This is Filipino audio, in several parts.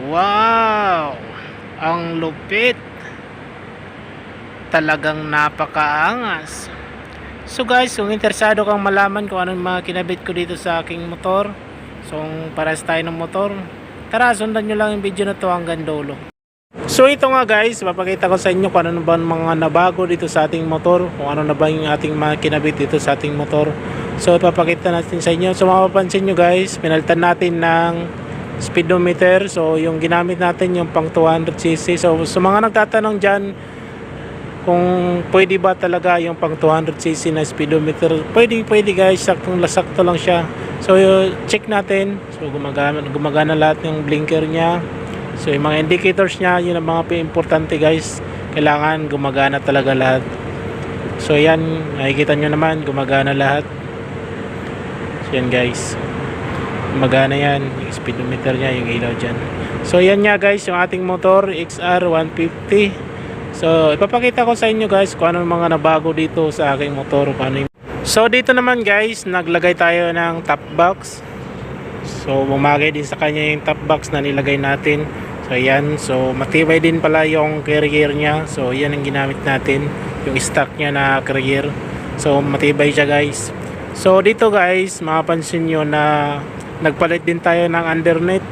Wow! Ang lupit. Talagang napakaangas. So guys, kung interesado kang malaman kung anong mga kinabit ko dito sa aking motor, so pares tayo ng motor, tara sundan nyo lang yung video na to hanggang dulo. So ito nga guys, papakita ko sa inyo kung ano na ba mga nabago dito sa ating motor, kung ano na ba yung ating mga kinabit dito sa ating motor. So ipapakita natin sa inyo. So mapapansin nyo guys, pinalitan natin ng speedometer. So yung ginamit natin yung pang 200cc. So sa mga nagtatanong dyan, kung pwede ba talaga yung pang 200cc na speedometer, pwede pwede guys, saktong lasakto lang siya. So check natin. So gumagana, gumagana lahat ng blinker niya. So yung mga indicators niya, yun ang mga importante guys. Kailangan gumagana talaga lahat. So yan, nakikita nyo naman, gumagana lahat. So yan guys. Gumagana yan, yung speedometer niya, yung ilaw dyan. So yan nga guys, yung ating motor, XR 150. So ipapakita ko sa inyo guys kung ano mga nabago dito sa aking motor. Kung ano yung... So dito naman guys, naglagay tayo ng top box. So bumagay din sa kanya yung top box na nilagay natin. So yan, so matibay din pala yung carrier niya. So yan ang ginamit natin, yung stock niya na carrier. So matibay siya guys. So dito guys, mapapansin nyo na nagpalit din tayo ng undernet.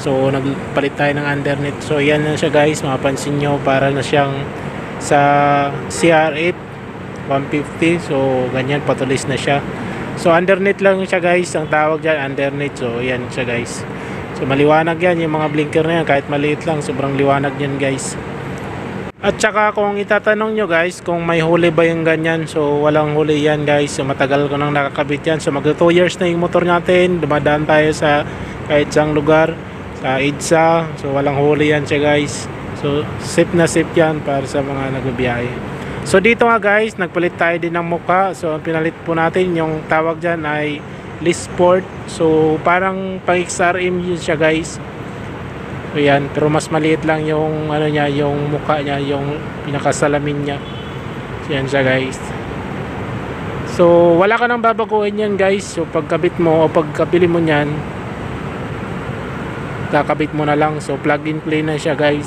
So nagpalit tayo ng undernet. So yan na siya guys, mapapansin nyo para na siyang sa CR8 150. So ganyan patulis na siya. So undernet lang siya guys, ang tawag dyan undernet. So yan siya guys. So maliwanag yan yung mga blinker na yan kahit maliit lang sobrang liwanag yan guys. At saka kung itatanong nyo guys kung may huli ba yung ganyan so walang huli yan guys. So matagal ko nang nakakabit yan. So mag 2 years na yung motor natin. Dumadaan tayo sa kahit saang lugar sa EDSA. So walang huli yan siya guys. So safe na safe yan para sa mga nagbibiyahe. So dito nga guys, nagpalit tayo din ng muka. So ang pinalit po natin yung tawag dyan ay Lisport. So parang pang XRM yun siya guys. So yan, pero mas maliit lang yung ano niya, yung mukha niya, yung pinakasalamin niya. So siya guys. So wala ka nang babaguhin yan guys. So pagkabit mo o pagkabili mo niyan, kakabit mo na lang. So plug and play na siya guys.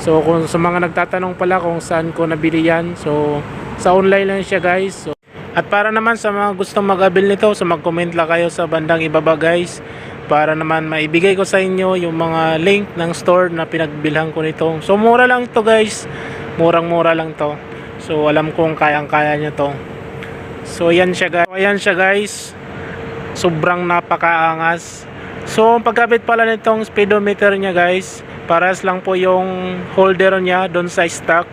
So kung sa mga nagtatanong pala kung saan ko nabili yan, so sa online lang siya guys. So, at para naman sa mga gustong mag-abil nito, so mag-comment lang kayo sa bandang ibaba guys para naman maibigay ko sa inyo yung mga link ng store na pinagbilhan ko nito. So mura lang to guys. Murang-mura lang to. So alam kong kayang-kaya niya to. So yan siya guys. So, ayan siya guys. Sobrang napakaangas. So pagkabit pala nitong speedometer niya guys, paras lang po yung holder niya doon sa stock.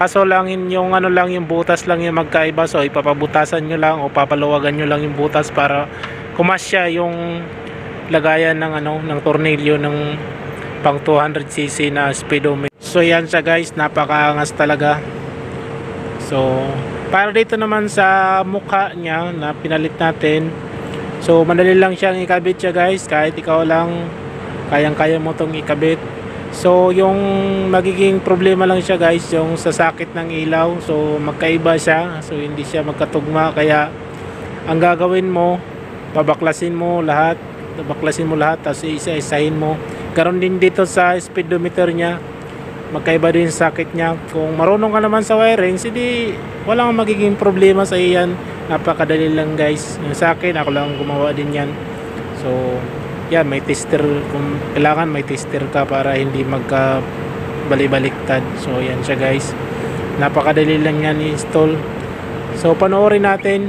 Kaso lang yun- yung ano lang yung butas lang yung magkaiba. So ipapabutasan nyo lang o papaluwagan nyo lang yung butas para kumasya yung lagayan ng ano ng tornilyo ng pang 200cc na speedometer. So yan siya guys, napakaangas talaga. So para dito naman sa mukha niya na pinalit natin. So madali lang siyang ikabit siya guys kahit ikaw lang kayang-kaya mo tong ikabit. So yung magiging problema lang siya guys yung sa sakit ng ilaw. So magkaiba siya. So hindi siya magkatugma kaya ang gagawin mo pabaklasin mo lahat baklasin mo lahat tapos isa-isahin mo. Karon din dito sa speedometer niya magkaiba din sa sakit niya. Kung marunong ka naman sa wiring hindi walang magiging problema sa iyan. Napakadali lang guys. Yung sa akin ako lang gumawa din yan. So yan may tester. Kung kailangan may tester ka para hindi magka balibaliktad so yan siya guys. Napakadali lang yan i-install. So panoorin natin.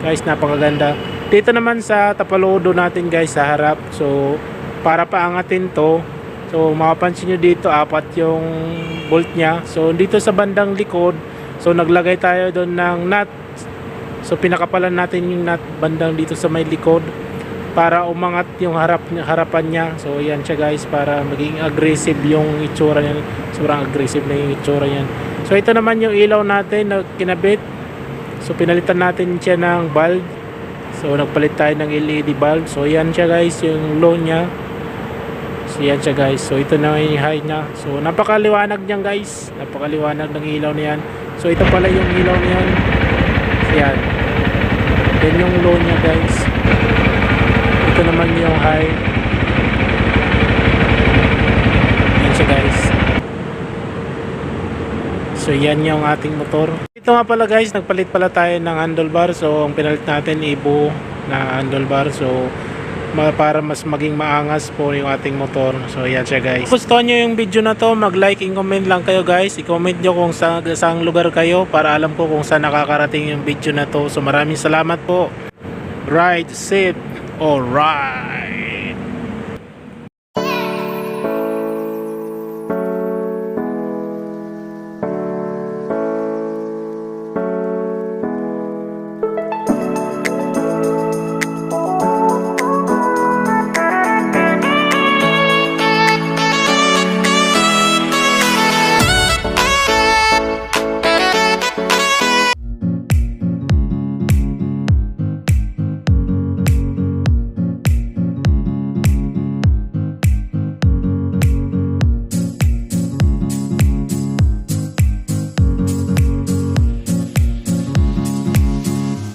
Guys napakaganda dito naman sa tapalodo natin guys sa harap. So para paangatin to so makapansin nyo dito apat yung bolt nya so dito sa bandang likod so naglagay tayo doon ng nut. So pinakapalan natin yung nut bandang dito sa may likod para umangat yung harap harapan niya. So yan siya guys para maging aggressive yung itsura niya. Sobrang aggressive na yung itsura niyan so ito naman yung ilaw natin na kinabit. So pinalitan natin siya ng bulb So nagpalit tayo ng LED bulb. So yan siya guys yung low niya. So yan siya guys. So ito na yung high niya. So napakaliwanag niyan guys. Napakaliwanag ng ilaw niyan. So ito pala yung ilaw niyan. So yan. Yan yung low niya guys. Ito naman yung high. Yan siya guys. So yan yung ating motor. Ito nga pala guys, nagpalit pala tayo ng handlebar. So ang pinalit natin ibo na handlebar. So para mas maging maangas po yung ating motor. So yan siya guys. Kung gusto nyo yung video na to, mag-like and comment lang kayo guys. I-comment nyo kung sa saang lugar kayo para alam ko kung saan nakakarating yung video na to. So maraming salamat po. Right, safe, alright.